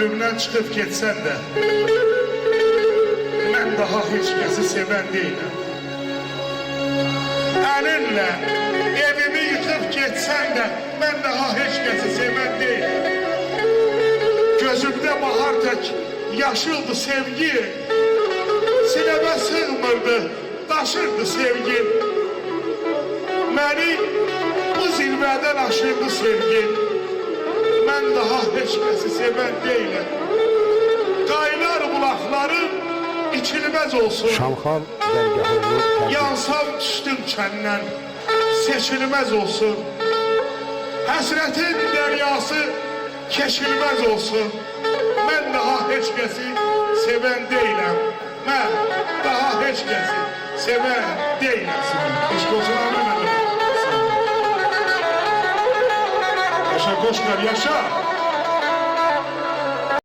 ömrümden çıkıp geçsen de ben daha hiç kesi seven değilim. Elinle evimi yıkıp geçsen de ben daha hiç kesi seven değilim. Gözümde bahar tek yaşıldı sevgi. Sineme sığmırdı, taşırdı sevgi. Beni bu zirveden aşırdı sevgi. Kesi seven değilim. Kaynar bulaklarım içilmez olsun. Şamxal dərgahını Yansam düştüm çəndən, seçilmez olsun. Həsrətin dəryası keşilmez olsun. Mən daha heç kəsi sevən deyiləm. Mən daha heç kəsi sevən deyiləm. Amin əmin. Yaşa Qoşqar, yaşa.